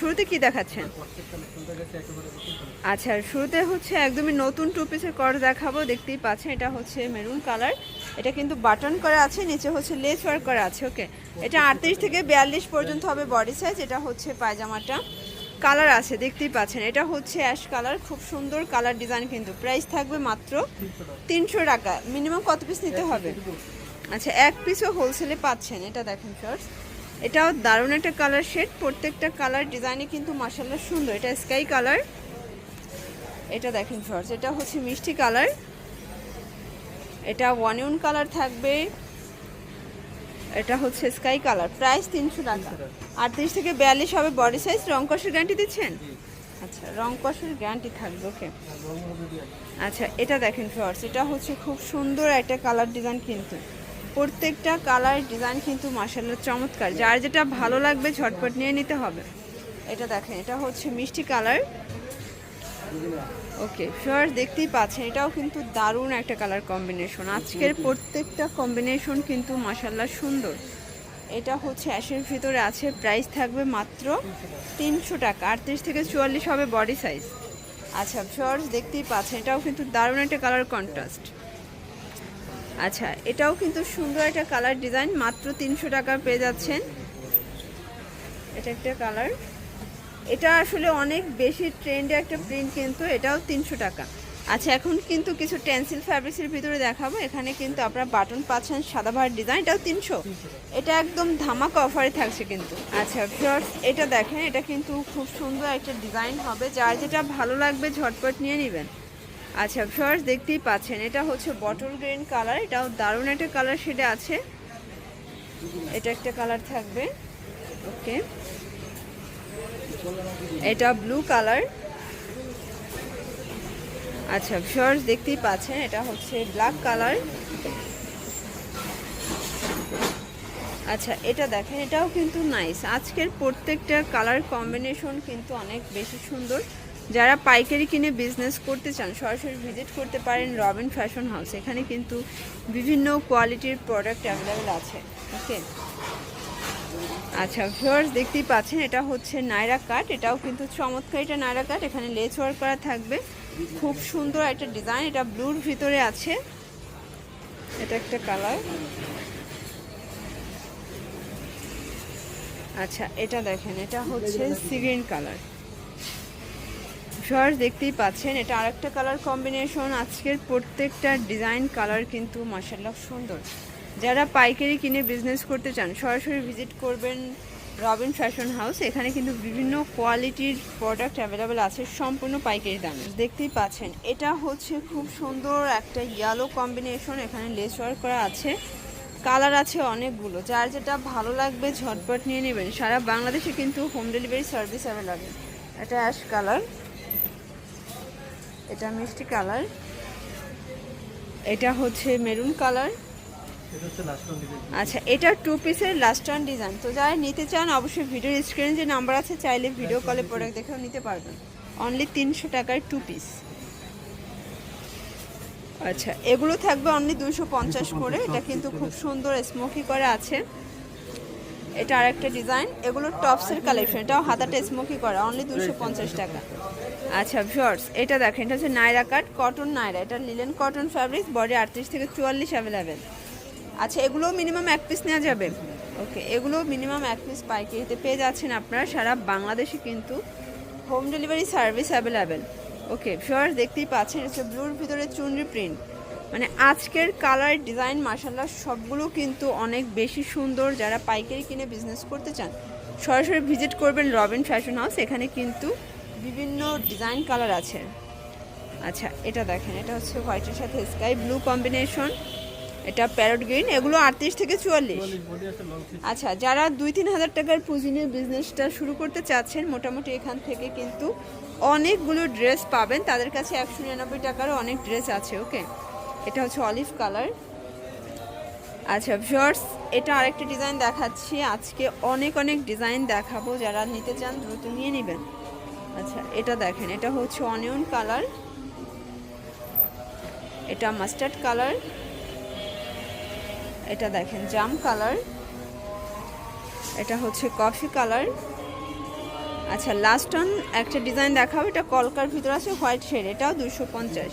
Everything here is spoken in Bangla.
শুরুতে কি দেখাচ্ছেন? আচ্ছা শুরুতে হচ্ছে একদমই নতুন টু পিসের কর দেখাবো, দেখতেই পাচ্ছেন, এটা হচ্ছে মেরুন কালার এটা কিন্তু বাটন করা আছে, নিচে হচ্ছে লেস ওয়ার্ক করা আছে ওকে এটা আটত্রিশ থেকে বিয়াল্লিশ পর্যন্ত হবে বডি সাইজ এটা হচ্ছে পায়জামাটা কালার আছে, দেখতেই পাচ্ছেন, এটা হচ্ছে অ্যাশ কালার খুব সুন্দর কালার ডিজাইন কিন্তু প্রাইস থাকবে মাত্র তিনশো টাকা মিনিমাম কত পিস নিতে হবে? আচ্ছা এক পিসও হোলসেলে পাচ্ছেন, এটা দেখেন ফার্স্ট এটাও দারুণ একটা কালার শেড প্রত্যেকটা কালার ডিজাইনে কিন্তু মাসাল্লাহ সুন্দর। এটা স্কাই কালার এটা দেখেন ফার্স্ট এটা হচ্ছে মিষ্টি কালার এটা ওয়ানিয়ন কালার থাকবে। এটা হচ্ছে স্কাই কালার প্রাইস তিনশো টাকা। আটত্রিশ থেকে বিয়াল্লিশ হবে বডি সাইজ রং কষের গ্যারান্টি দিচ্ছেন? আচ্ছা রং কষের গ্যারান্টি থাকবে ওকে আচ্ছা এটা দেখেন ফ্লোয়ার্স এটা হচ্ছে খুব সুন্দর একটা কালার ডিজাইন কিন্তু। প্রত্যেকটা কালার ডিজাইন কিন্তু মার্শাল্লাহ চমৎকার। যার যেটা ভালো লাগবে ঝটপট নিয়ে নিতে হবে। এটা দেখেন, এটা হচ্ছে মিষ্টি কালার। ওকে ফ্লোয়ার্স দেখতেই পাচ্ছেন, এটাও কিন্তু দারুণ একটা কালার কম্বিনেশন আজকের প্রত্যেকটা কম্বিনেশন কিন্তু মাসাল্লাহ সুন্দর। এটা হচ্ছে অ্যাশের ভিতরে আছে প্রাইস থাকবে মাত্র তিনশো টাকা। আটত্রিশ থেকে চুয়াল্লিশ হবে বডি সাইজ আচ্ছা ফ্লোয়ার্স দেখতেই পাচ্ছেন, এটাও কিন্তু দারুণ একটা কালার কন্ট্রাস্ট আচ্ছা এটাও কিন্তু সুন্দর একটা কালার ডিজাইন মাত্র তিনশো টাকা পেয়ে যাচ্ছেন। এটা একটা কালার এটা আসলে অনেক বেশি ট্রেন্ডে একটা প্রিন্ট কিন্তু, এটাও তিনশো টাকা। আচ্ছা এখন কিন্তু কিছু টেন্সিল ফ্যাব্রিক্সের ভিতরে দেখাবো। এখানে কিন্তু আপনারা বাটন পাচ্ছেন সাদা ভার ডিজাইন এটাও তিনশো। এটা একদম ধামাকা অফারে থাকছে কিন্তু। আচ্ছা ফিওর্স এটা দেখেন, এটা কিন্তু খুব সুন্দর একটা ডিজাইন হবে। যার যেটা ভালো লাগবে, ঝটপট নিয়ে নেবেন। আচ্ছা ফিওর্স দেখতেই পাচ্ছেন, এটা হচ্ছে বটল গ্রিন কালার এটাও দারুণ একটা কালার শেডে আছে। এটা একটা কালার থাকবে ওকে এটা ব্লু কালার আচ্ছা শর্টস দেখতেই পাচ্ছেন, এটা হচ্ছে ব্ল্যাক কালার আচ্ছা এটা দেখেন, এটাও কিন্তু নাইস আজকের প্রত্যেকটা কালার কম্বিনেশন কিন্তু অনেক বেশি সুন্দর। যারা পাইকারি কিনে বিজনেস করতে চান সরাসরি ভিজিট করতে পারেন রবিন ফ্যাশন হাউস এখানে কিন্তু বিভিন্ন কোয়ালিটির প্রোডাক্ট অ্যাভেলেবেল আছে। ওকে আচ্ছা ভিউয়ার্স দেখতেই পাচ্ছেন এটা হচ্ছে নায়রা কাট। এটাও কিন্তু চমৎকার এটা নায়রা কাট। এখানে লেস ওয়ার্ক করা থাকবে। খুব সুন্দর একটা ডিজাইন এটা ব্লুর ভিতরে আছে। এটা একটা কালার আচ্ছা এটা দেখেন এটা হচ্ছে সিগ্রিন কালার ভিউয়ার্স দেখতেই পাচ্ছেন, এটা আরেকটা কালার কম্বিনেশন আজকের প্রত্যেকটা ডিজাইন কালার কিন্তু মাসাল্লাহ সুন্দর। যারা পাইকারি কিনে বিজনেস করতে চান, সরাসরি ভিজিট করবেন রবিন ফ্যাশন হাউস এখানে কিন্তু বিভিন্ন কোয়ালিটির প্রোডাক্ট অ্যাভেলেবেল আছে, সম্পূর্ণ পাইকারি দামে। দেখতেই পাচ্ছেন, এটা হচ্ছে খুব সুন্দর একটা ইয়েলো কম্বিনেশন এখানে লেস ওয়ার্ক করা আছে। কালার আছে অনেকগুলো। যার যেটা ভালো লাগবে ঝটপট নিয়ে নেবেন। সারা বাংলাদেশে কিন্তু হোম ডেলিভারি সার্ভিস অ্যাভেলেবেল এটা অ্যাশ কালার এটা মিষ্টি কালার। এটা হচ্ছে মেরুন কালার। আচ্ছা এটা টু পিসের লাস্ট ওয়ান ডিজাইন তো যারা নিতে চান অবশ্যই ভিডিওর স্ক্রিনে যে নাম্বার আছে চাইলে ভিডিও কলে প্রোডাক্ট দেখেও নিতে পারবেন। অনলি তিনশো টাকায় টু পিস আচ্ছা এগুলো থাকবে অনলি দুশো পঞ্চাশ করে। এটা কিন্তু খুব সুন্দর স্মোকি করে আছে। এটা আরেকটা ডিজাইন এগুলো টপসের কালেকশন এটাও হাতাটা স্মোকি করা অনলি দুশো পঞ্চাশ টাকা। আচ্ছা ভিওর্স এটা দেখেন, এটা হচ্ছে নাইরা কাট কটন নাইরা, এটা লিলেন কটন ফ্যাব্রিক বডি আটত্রিশ থেকে চুয়াল্লিশ অ্যাভেলেবেল আচ্ছা এগুলো মিনিমাম এক পিস নেওয়া যাবে। ওকে এগুলো মিনিমাম এক পিস পাইকারিতে পেয়ে যাচ্ছেন আপনারা, সারা বাংলাদেশে কিন্তু home delivery service available okay viewers দেখতেই পাচ্ছেন হচ্ছে ব্লুর ভিতরে চুনরি প্রিন্ট মানে আজকের কালার ডিজাইন মার্শাল্লাহ সবগুলো কিন্তু অনেক বেশি সুন্দর। যারা পাইকারি কিনে বিজনেস করতে চান, সরাসরি ভিজিট করবেন রবিন ফ্যাশন হাউস এখানে কিন্তু বিভিন্ন ডিজাইন কালার আছে। আচ্ছা এটা দেখেন, এটা হচ্ছে হোয়াইটের সাথে স্কাই ব্লু কম্বিনেশন এটা প্যারট গ্রিন এগুলো আটত্রিশ থেকে চুয়াল্লিশ। আচ্ছা যারা দুই তিন হাজার টাকার পুঁজি নিয়ে বিজনেসটা শুরু করতে চাচ্ছেন, মোটামুটি এখান থেকে কিন্তু অনেকগুলো ড্রেস পাবেন। তাদের কাছে একশো নিরানব্বই টাকারও অনেক ড্রেস আছে ওকে এটা হচ্ছে অলিভ কালার। আচ্ছা ভিউয়ার্স, এটা আরেকটা ডিজাইন দেখাচ্ছি। আজকে অনেক অনেক ডিজাইন দেখাবো। যারা নিতে চান, দ্রুত নিয়ে নেবেন। আচ্ছা এটা দেখেন, এটা হচ্ছে অনিয়ন কালার। এটা মাস্টার্ড কালার। এটা দেখেন, জাম কালার। এটা হচ্ছে কফি কালার। আচ্ছা লাস্ট অন একটা ডিজাইন দেখাবো। এটা কলকার ভিতর আছে, হোয়াইট শেড। এটাও দুশো পঞ্চাশ।